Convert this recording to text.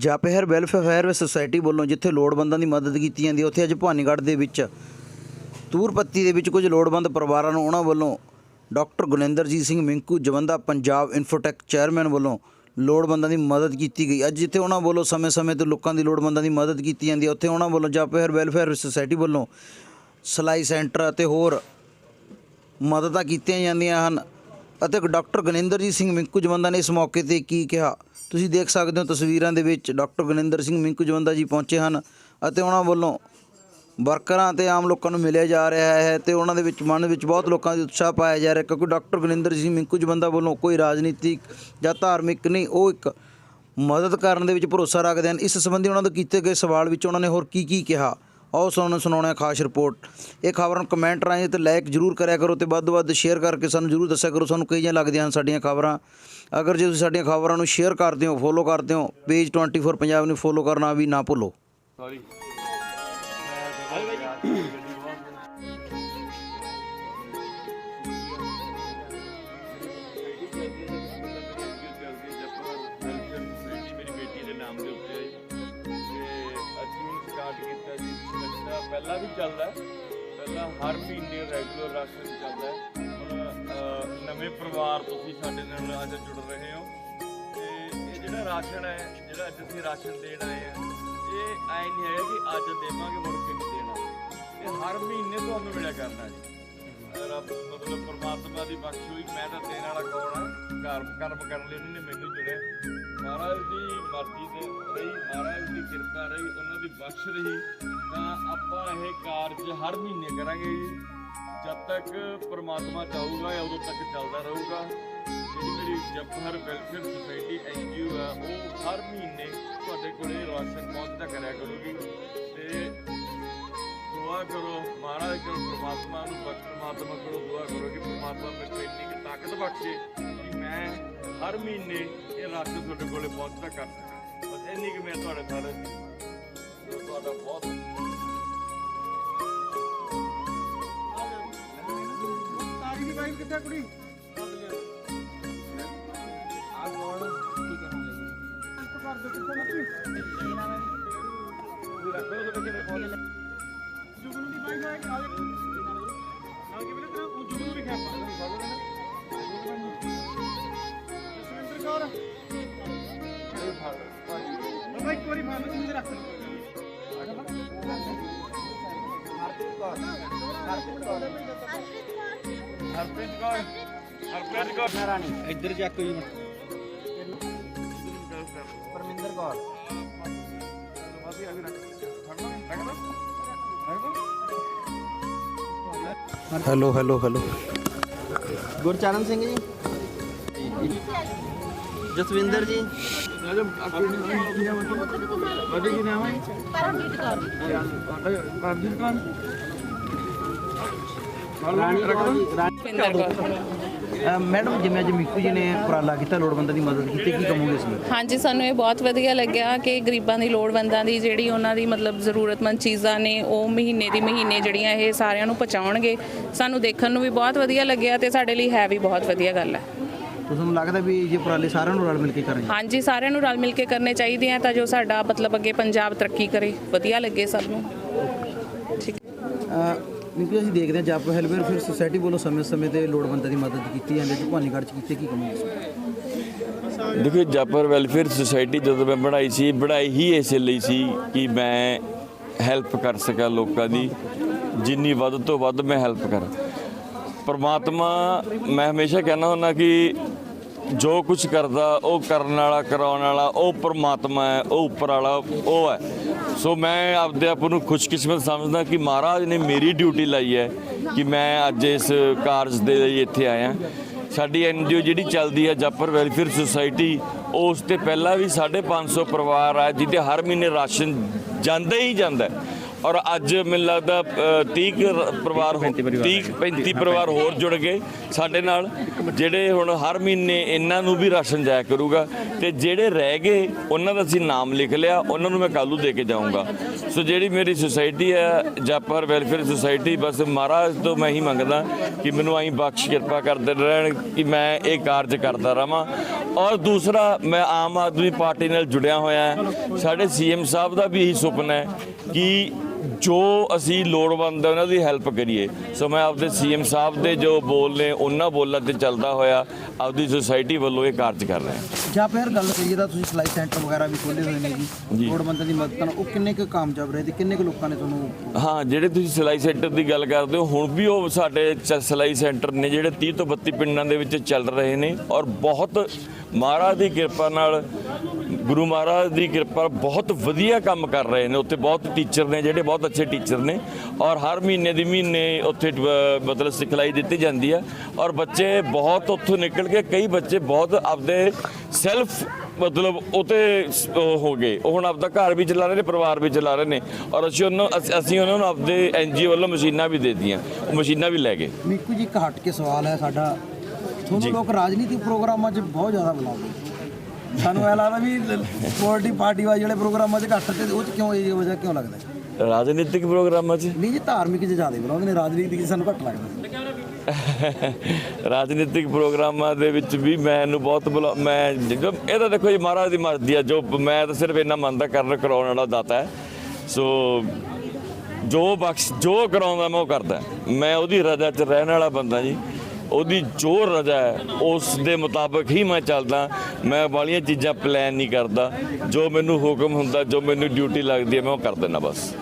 ਜਾਪਹਿਰ welfare society ਵੱਲੋਂ ਜਿੱਥੇ ਲੋੜਵੰਦਾਂ ਦੀ ਮਦਦ ਕੀਤੀ ਜਾਂਦੀ ਹੈ, ਉੱਥੇ ਅੱਜ ਭਵਾਨੀਗੜ੍ਹ ਦੇ ਵਿੱਚ ਤੂਰਪੱਤੀ ਦੇ ਵਿੱਚ ਕੁਝ ਲੋੜਵੰਦ ਪਰਿਵਾਰਾਂ ਨੂੰ ਉਹਨਾਂ ਵੱਲੋਂ doctor Guninderjit Singh Minku Jawanda Punjab Infotech chairman ਵੱਲੋਂ ਲੋੜਵੰਦਾਂ ਦੀ ਮਦਦ ਕੀਤੀ ਗਈ। ਅੱਜ ਜਿੱਥੇ ਉਹਨਾਂ ਵੱਲੋਂ ਸਮੇਂ-ਸਮੇਂ ਤੇ ਲੋਕਾਂ ਦੀ ਲੋੜਵੰਦਾਂ ਦੀ ਮਦਦ ਕੀਤੀ ਜਾਂਦੀ ਹੈ, ਉੱਥੇ ਉਹਨਾਂ ਵੱਲੋਂ ਜਾਪਹਿਰ ਵੈਲਫੇਅਰ ਸੁਸਾਇਟੀ ਵੱਲੋਂ ਸਲਾਈ ਸੈਂਟਰ ਅਤੇ ਹੋਰ ਮਦਦਾਂ ਕੀਤੀਆਂ ਜਾਂਦੀਆਂ ਹਨ ਅਤੇ ਡਾਕਟਰ ਗਨਿੰਦਰਜੀਤ ਸਿੰਘ ਮਿੰਕੂ ਜਵੰਦਾ ਨੇ ਇਸ ਮੌਕੇ ਤੇ ਕੀ ਕਿਹਾ? ਤੁਸੀਂ ਦੇਖ ਸਕਦੇ ਹੋ ਤਸਵੀਰਾਂ ਦੇ ਵਿੱਚ ਡਾਕਟਰ ਗਨਿੰਦਰ ਸਿੰਘ ਮਿੰਕੂ ਜਵੰਦਾ ਜੀ ਪਹੁੰਚੇ ਹਨ ਅਤੇ ਉਹਨਾਂ ਵੱਲੋਂ ਵਰਕਰਾਂ ਤੇ ਆਮ ਲੋਕਾਂ ਨੂੰ ਮਿਲਿਆ ਜਾ ਰਿਹਾ ਹੈ ਤੇ ਉਹਨਾਂ ਦੇ ਵਿੱਚ ਮਨ ਵਿੱਚ ਬਹੁਤ ਲੋਕਾਂ ਦੇ ਉਤਸ਼ਾਹ ਪਾਇਆ ਜਾ ਰਿਹਾ ਕਿਉਂਕਿ ਡਾਕਟਰ ਗਨਿੰਦਰ ਸਿੰਘ ਮਿੰਕੂ ਜਵੰਦਾ ਵੱਲੋਂ ਕੋਈ ਰਾਜਨੀਤਿਕ ਜਾਂ ਧਾਰਮਿਕ ਨਹੀਂ, ਉਹ ਇੱਕ ਮਦਦ ਕਰਨ ਦੇ ਵਿੱਚ ਭਰੋਸਾ ਰੱਖਦੇ ਹਨ। ਇਸ ਸੰਬੰਧੀ ਉਹਨਾਂ ਦੇ ਕੀਤੇ ਗਏ ਸਵਾਲ ਵਿੱਚ ਉਹਨਾਂ ਨੇ ਹੋਰ ਕੀ ਕੀ ਕਿਹਾ? ਆਓ ਸਾਨੂੰ ਸੁਣਾਉਣਾ ਖਾਸ ਰਿਪੋਰਟ। ਇਹ ਖ਼ਬਰ ਨੂੰ ਕਮੈਂਟ ਰਾਹੀਂ ਤੇ ਲਾਈਕ ਜਰੂਰ ਕਰਿਆ ਕਰੋ ਤੇ ਵੱਧ ਤੋਂ ਵੱਧ ਸ਼ੇਅਰ ਕਰਕੇ ਸਾਨੂੰ ਜਰੂਰ ਦੱਸਿਆ ਕਰੋ, ਸਾਨੂੰ ਕਿਹੀਆਂ ਲੱਗਦੀਆਂ ਹਨ ਸਾਡੀਆਂ ਖਬਰਾਂ। ਅਗਰ ਜੇ ਤੁਸੀਂ ਸਾਡੀਆਂ ਖਬਰਾਂ ਨੂੰ ਸ਼ੇਅਰ ਕਰਦੇ ਹੋ ਫੋਲੋ ਕਰਦੇ ਹੋ ਪੇਜ 24 ਪੰਜਾਬ ਨੂੰ ਫੋਲੋ ਕਰਨਾ ਵੀ ਨਾ ਭੁੱਲੋ। ਸੌਰੀ ਪਹਿਲਾਂ ਵੀ ਚੱਲਦਾ ਹੈ। ਪਹਿਲਾਂ ਹਰ ਮਹੀਨੇ ਰੈਗੂਲਰ ਰਾਸ਼ਨ ਚੱਲਦਾ ਹੈ। ਹੁਣ ਨਵੇਂ ਪਰਿਵਾਰ ਤੁਸੀਂ ਸਾਡੇ ਨਾਲ ਅੱਜ ਜੁੜ ਰਹੇ ਹੋ ਤੇ ਇਹ ਜਿਹੜਾ ਰਾਸ਼ਨ ਹੈ, ਜਿਹੜਾ ਅੱਜ ਅਸੀਂ ਰਾਸ਼ਨ ਦੇਣ ਆਏ ਆ ਇਹ ਐ ਨਹੀਂ ਹੈ ਕਿ ਅੱਜ ਦੇਵਾਂਗੇ, ਮੁੜ ਕੇ ਨਹੀਂ ਦੇਣਾ ਇਹ ਹਰ ਮਹੀਨੇ ਤੁਹਾਨੂੰ ਮਿਲਿਆ ਕਰਨਾ ਜੀ ਮਤਲਬ ਪਰਮਾਤਮਾ ਦੀ ਬਖਸ਼ ਹੋਈ, ਮੈਂ ਤਾਂ ਦੇਣ ਵਾਲਾ ਕੌਣ ਆ ਕਰਮ ਕਰਮ ਕਰਨ ਲਈ ਉਹਨੇ ਮੈਨੂੰ ਚੁਣਿਆ ਮਹਾਰਾਜ ਦੀ ਮਰਜ਼ੀ ਦੇ ਰਹੀ, ਮਹਾਰਾਜ ਦੀ ਕਿਰਪਾ ਰਹੀ, ਉਹਨਾਂ ਦੀ ਬਖਸ਼ ਰਹੀ। ਤਾਂ ਆਪਾਂ ਇਹ ਕਾਰਜ ਹਰ ਮਹੀਨੇ ਕਰਾਂਗੇ ਜੀ। ਜਦ ਤੱਕ ਪਰਮਾਤਮਾ ਚਾਹੂਗਾ ਉਦੋਂ ਤੱਕ ਚੱਲਦਾ ਰਹੂਗਾ। ਜਿਹੜੀ ਮੇਰੀ ਜਪਹਰ ਵੈਲਫੇਅਰ ਸੁਸਾਇਟੀ ਐਨਜੀਓ ਆ ਉਹ ਹਰ ਮਹੀਨੇ ਤੁਹਾਡੇ ਕੋਲੇ ਰਾਸ਼ਨ ਪਹੁੰਚਦਾ ਕਰਿਆ ਕਰੂਗੀ। ਦੁਆ ਕਰੋ ਮਹਾਰਾਜ ਕਰੋ ਪ੍ਰਮਾਤਮਾ ਨੂੰ ਬਖਸ਼ ਪ੍ਰਮਾਤਮਾ ਕੋਲੋਂ ਦੁਆ ਕਰੋ ਕਿ ਪ੍ਰਮਾਤਮਾ ਮੈਨੂੰ ਇੰਨੀ ਕੁ ਤਾਕਤ ਬਖਸ਼ੇ ਕਿ ਮੈਂ ਹਰ ਮਹੀਨੇ ਇਹ ਰਾਸ਼ਨ ਤੁਹਾਡੇ ਕੋਲੇ ਪਹੁੰਚਦਾ ਕਰ ਸਕਾਂ ਬਸ ਇੰਨੀ ਕੁ ਮੈਂ ਤੁਹਾਡੇ ਸਾਰੇ ਤੁਹਾਡਾ ਬਹੁਤ ਸਾਰੀ ਦੀ ਵਾਈਫ ਕਿੱਥੇ ਆ ਕੁੜੀ ਆ ਗੋਲ ਠੀਕ ਹੈ ਕਰ ਦੋ ਕਿੱਥੇ ਮੱਤੀ ਤੁਸੀਂ ਰੱਖ ਲਓ ਤੁਹਾਡੇ ਕੋਲੇ ਪਹੁੰਚ ਜੁਗਨੂ ਦੀ ਵਾਈਫ ਆ ਆ ਨਾਲ ਕਿ ਬਲੇ ਉਹ ਜੁਗਨੂ ਵੀ ਖਾਪਾ ਜਸਵਿੰਦਰ ਕੌਰ ਬਾਬਾ ਇੱਕ ਵਾਰੀ ਫਾਲ ਤੁਸੀਂ ਰੱਖ hello hello hello Gurcharan Singh ji Jaswinder ji ਵਧੇ ਕੀ ਨਾਮ ਹੈ ਪਰਮਜੀਤ ਕੌਰ ਪਰਮਜੀਤ ਕੌਰ ਰਾਣੀ ਕੌਰ ਜੀ ਰਾਣੀ ਮੈਡਮ ਜਿਵੇਂ ਅੱਜ ਮਿੱਕੂ ਜੀ ਨੇ ਉਪਰਾਲਾ ਕੀਤਾ ਲੋੜਵੰਦਾਂ ਦੀ ਮਦਦ ਕੀਤੀ ਕੀ ਕਹੋਗੇ ਇਸ ਹਾਂਜੀ ਸਾਨੂੰ ਇਹ ਬਹੁਤ ਵਧੀਆ ਲੱਗਿਆ ਕਿ ਗਰੀਬਾਂ ਦੀ ਲੋੜਵੰਦਾਂ ਦੀ ਜਿਹੜੀ ਉਹਨਾਂ ਦੀ ਮਤਲਬ ਜ਼ਰੂਰਤਮੰਦ ਚੀਜ਼ਾਂ ਨੇ ਉਹ ਮਹੀਨੇ ਦੀ ਮਹੀਨੇ ਜਿਹੜੀਆਂ ਇਹ ਸਾਰਿਆਂ ਨੂੰ ਪਹੁੰਚਾਉਣਗੇ। ਸਾਨੂੰ ਦੇਖਣ ਨੂੰ ਵੀ ਬਹੁਤ ਵਧੀਆ ਲੱਗਿਆ ਤੇ ਸਾਡੇ ਲਈ ਹੈ ਵੀ ਬਹੁਤ ਵਧੀਆ ਗੱਲ ਹੈ। ਤੁਹਾਨੂੰ ਲੱਗਦਾ ਵੀ ਜੇ ਉਪਰਾਲੇ ਸਾਰਿਆਂ ਨੂੰ ਰਲ ਮਿਲ ਕੇ ਕਰਨਗੇ? ਹਾਂਜੀ ਸਾਰਿਆਂ ਨੂੰ ਰਲ ਮਿਲ ਕੇ ਕਰਨੇ ਚਾਹੀਦੇ ਆ ਤਾਂ ਜੋ ਸਾਡਾ ਮਤਲਬ ਅੱਗੇ ਪੰਜਾਬ ਤਰੱਕੀ ਕਰੇ। ਵਧੀਆ ਲੱਗੇ ਸਭ ਨੂੰ। ਠੀਕ ਮਿੱਕੂ ਕਿਉਂਕਿ ਅਸੀਂ ਦੇਖਦੇ ਹਾਂ ਜਪ ਹੈਲਪਰ ਫਿਰ ਸੁਸਾਇਟੀ ਵੱਲੋਂ ਸਮੇਂ-ਸਮੇਂ ਤੇ ਲੋੜਵੰਦਾਂ ਦੀ ਮਦਦ ਕੀਤੀ ਜਾਂਦੀ ਹੈ ਜੀ ਚ ਕੀਤੀ ਕੀ ਕਹੋਗੇ ਇਸ ਦੇਖੋ, ਜਾਪਰ ਵੈਲਫੇਅਰ ਸੁਸਾਇਟੀ ਜਦੋਂ ਮੈਂ ਬਣਾਈ ਸੀ, ਬਣਾਈ ਹੀ ਇਸੇ ਲਈ ਸੀ ਕਿ ਮੈਂ ਹੈਲਪ ਕਰ ਸਕਾਂ ਲੋਕਾਂ ਦੀ। ਜਿੰਨੀ ਵੱਧ ਤੋਂ ਵੱਧ ਮੈਂ ਹੈਲਪ ਕਰਾਂ। ਪਰਮਾਤਮਾ, ਮੈਂ ਹਮੇਸ਼ਾ ਕਹਿੰਦਾ ਹੁੰਦਾ ਕਿ ਜੋ ਕੁਝ ਕਰਦਾ, ਉਹ ਕਰਨ ਵਾਲਾ, ਕਰਾਉਣ ਵਾਲਾ, ਉਹ ਪਰਮਾਤਮਾ ਹੈ, ਉਹ ਉੱਪਰ ਵਾਲਾ, ਉਹ ਹੈ। ਸੋ ਮੈਂ ਆਪਦੇ ਆਪ ਨੂੰ ਖੁਸ਼ਕਿਸਮਤ ਸਮਝਦਾ ਕਿ ਮਹਾਰਾਜ ਨੇ ਮੇਰੀ ਡਿਊਟੀ ਲਾਈ ਹੈ ਕਿ ਮੈਂ ਅੱਜ ਇਸ ਕਾਰਜ ਦੇ ਲਈ ਇੱਥੇ ਆਇਆ ਸਾਡੀ ਐਨਜੀਓ ਜਿਹੜੀ ਚੱਲਦੀ ਹੈ ਜਾਪਰ ਵੈਲਫੇਅਰ ਸੁਸਾਇਟੀ ਉਸ ਤੇ ਪਹਿਲਾਂ ਵੀ 550 ਪਰਿਵਾਰ ਆ, ਜਿਹਦੇ ਹਰ ਮਹੀਨੇ ਰਾਸ਼ਨ ਜਾਂਦਾ ਹੀ ਜਾਂਦਾ ਹੈ। ਔਰ ਅੱਜ ਮੈਨੂੰ ਲੱਗਦਾ ਅ, 30 ਕੁ ਰ- ਪਰਿਵਾਰ 30 35 ਪਰਿਵਾਰ ਹੋਰ ਜੁੜ ਗਏ ਸਾਡੇ ਨਾਲ ਜਿਹੜੇ ਹੁਣ ਹਰ ਮਹੀਨੇ ਇਹਨਾਂ ਨੂੰ ਵੀ ਰਾਸ਼ਨ ਜਾਇਆ ਕਰੂਗਾ ਤੇ ਜਿਹੜੇ ਰਹਿ ਗਏ ਉਹਨਾਂ ਦਾ ਅਸੀਂ ਨਾਮ ਲਿਖ ਲਿਆ ਉਹਨਾਂ ਨੂੰ ਮੈਂ ਕੱਲ੍ਹ ਨੂੰ ਦੇ ਕੇ ਜਾਊਂਗਾ। ਸੋ ਜਿਹੜੀ ਮੇਰੀ ਸੁਸਾਇਟੀ ਹੈ ਜਾਪਰ ਵੈਲਫੇਅਰ ਸੁਸਾਇਟੀ ਬਸ ਮਹਾਰਾਜ ਤੋਂ ਮੈਂ ਹੀ ਮੰਗਦਾ ਕਿ ਮੈਨੂੰ ਆਈ ਬਖਸ਼ ਕਿਰਪਾ ਕਰਦੇ ਰਹਿਣ ਕਿ ਮੈਂ ਇਹ ਕਾਰਜ ਕਰਦਾ ਰਵਾਂ। ਔਰ ਦੂਸਰਾ ਮੈਂ ਆਮ ਆਦਮੀ ਪਾਰਟੀ ਨਾਲ ਜੁੜਿਆ ਹੋਇਆ ਹਾਂ ਸਾਡੇ ਸੀਐਮ ਸਾਹਿਬ ਦਾ ਵੀ ਇਹੀ ਸੁਪਨਾ ਹੈ ਕਿ ਜੋ ਅਸੀਂ ਲੋੜਵੰਦ ਹੈ ਉਹਨਾਂ ਦੀ ਹੈਲਪ ਕਰੀਏ। ਸੋ ਮੈਂ ਆਪਦੇ ਸੀਐਮ ਸਾਹਿਬ ਦੇ ਜੋ ਬੋਲ ਨੇ ਉਹਨਾਂ ਬੋਲਾਂ ਤੇ ਚੱਲਦਾ ਹੋਇਆ ਆਪਦੀ ਸੁਸਾਇਟੀ ਵੱਲੋਂ ਇਹ ਕਾਰਜ ਕਰ ਰਹੇ। ਹਾਂ ਜਾਂ ਫਿਰ ਗੱਲ ਕਰੀਏ ਤਾਂ ਤੁਸੀਂ ਸਿਲਾਈ ਸੈਂਟਰ ਵਗੈਰਾ ਵੀ ਖੋਲੇ ਹੋਏ ਨੇ ਜੀ। ਲੋੜਵੰਦਾਂ ਦੀ ਮਦਦ ਨਾਲ ਉਹ ਕਿੰਨੇ ਕੁ ਕਾਮਯਾਬ ਰਹੇ ਤੇ ਕਿੰਨੇ ਕੁ ਲੋਕਾਂ ਨੇ ਤੁਹਾਨੂੰ ਹਾਂ ਜਿਹੜੇ ਤੁਸੀਂ ਸਿਲਾਈ ਸੈਂਟਰ ਦੀ ਗੱਲ ਕਰਦੇ ਹੋ ਹੁਣ ਵੀ ਉਹ ਸਾਡੇ ਸਿਲਾਈ ਸੈਂਟਰ ਨੇ ਜਿਹੜੇ 30 ਤੋਂ 32 ਪਿੰਡਾਂ ਦੇ ਵਿੱਚ ਚੱਲ ਰਹੇ ਨੇ ਔਰ ਬਹੁਤ ਮਹਾਰਾਜ ਦੀ ਕਿਰਪਾ ਨਾਲ, ਗੁਰੂ ਮਹਾਰਾਜ ਦੀ ਕਿਰਪਾ ਬਹੁਤ ਵਧੀਆ ਕੰਮ ਕਰ ਰਹੇ ਨੇ। ਉੱਥੇ ਬਹੁਤ ਟੀਚਰ ਨੇ ਜਿਹੜੇ ਬਹੁਤ ਅੱਛੇ ਟੀਚਰ ਨੇ ਔਰ ਹਰ ਮਹੀਨੇ ਦੀ ਮਹੀਨੇ ਉੱਥੇ ਮਤਲਬ ਸਿਖਲਾਈ ਦਿੱਤੀ ਜਾਂਦੀ ਹੈ ਔਰ ਬੱਚੇ ਬਹੁਤ ਉੱਥੋਂ ਨਿਕਲ ਕੇ, ਕਈ ਬੱਚੇ ਬਹੁਤ ਆਪਦੇ ਸੈਲਫ ਮਤਲਬ ਉਤੇ ਹੋ ਗਏ। ਉਹ ਹੁਣ ਆਪਦਾ ਘਰ ਵੀ ਚਲਾ ਰਹੇ ਨੇ, ਪਰਿਵਾਰ ਵੀ ਚਲਾ ਰਹੇ ਨੇ। ਔਰ ਅਸੀਂ ਉਹਨਾਂ, ਅਸੀਂ- ਅਸੀਂ ਉਹਨਾਂ ਨੂੰ ਆਪਦੇ ਐਨਜੀਓ ਵੱਲੋਂ ਮਸ਼ੀਨਾਂ ਵੀ ਦੇ ਦਿੱਤੀਆਂ ਉਹ ਮਸ਼ੀਨਾਂ ਵੀ ਲੈ ਗਏ। ਮੀਕੂ ਜੀ, ਇੱਕ ਹਟ ਕੇ ਸਵਾਲ ਹੈ ਸਾਡਾ। ਤੁਹਾਨੂੰ ਲੋਕ ਰਾਜਨੀਤਿਕ ਪ੍ਰੋਗਰਾਮਾਂ 'ਚ ਬਹੁਤ ਜ਼ਿਆਦਾ ਬੁਲਾਉਂਦੇ ਸਾਨੂੰ ਇਹ ਲੱਗਦਾ ਵੀ ਪੋਲਿਟੀ ਪਾਰਟੀ ਵਾਲੇ ਜਿਹੜੇ ਪ੍ਰੋਗਰਾਮਾਂ 'ਚ ਘੱਟ ਤੇ ਉਹ 'ਚ ਕਿਉਂ ਇਹ ਵਜ੍ਹਾ ਕਿਉਂ ਲੱਗਦਾ? ਰਾਜਨੀਤਿਕ ਪ੍ਰੋਗਰਾਮਾਂ 'ਚ? ਨਹੀਂ ਜੀ ਧਾਰਮਿਕ 'ਚ ਜ਼ਿਆਦਾ ਬੁਲਾਉਂਦੇ ਨੇ ਰਾਜਨੀਤਿਕ 'ਚ ਸਾਨੂੰ ਘੱਟ ਲੱਗਦਾ। ਰਾਜਨੀਤਿਕ ਪ੍ਰੋਗਰਾਮਾਂ ਦੇ ਵਿੱਚ ਵੀ ਮੈਨੂੰ ਬਹੁਤ ਮੈਂ ਇਹ ਤਾਂ ਦੇਖੋ ਜੀ ਮਹਾਰਾਜ ਦੀ ਮਰਜ਼ੀ ਆ ਜੋ ਮੈਂ ਤਾਂ ਸਿਰਫ ਇੰਨਾ ਮੰਨਦਾ ਕਰਨ ਕਰਾਉਣ ਵਾਲਾ ਦਾਤਾ ਹੈ। ਸੋ ਜੋ ਬਖਸ਼ ਜੋ ਕਰਾਉਂਦਾ ਮੈਂ ਉਹ ਕਰਦਾ। ਮੈਂ ਉਹਦੀ ਰਜ਼ਾ 'ਚ ਰਹਿਣ ਵਾਲਾ ਬੰਦਾ ਜੀ। ਉਹਦੀ ਜੋ ਰਜ਼ਾ ਹੈ, ਉਸ ਦੇ ਮੁਤਾਬਕ ਹੀ ਮੈਂ ਚੱਲਦਾ। ਮੈਂ ਵਾਲੀਆਂ ਚੀਜ਼ਾਂ ਪਲਾਨ ਨਹੀਂ ਕਰਦਾ। ਜੋ ਮੈਨੂੰ ਹੁਕਮ ਹੁੰਦਾ, ਜੋ ਮੈਨੂੰ ਡਿਊਟੀ ਲੱਗਦੀ ਹੈ, ਮੈਂ ਉਹ ਕਰ ਦਿੰਦਾ ਬਸ।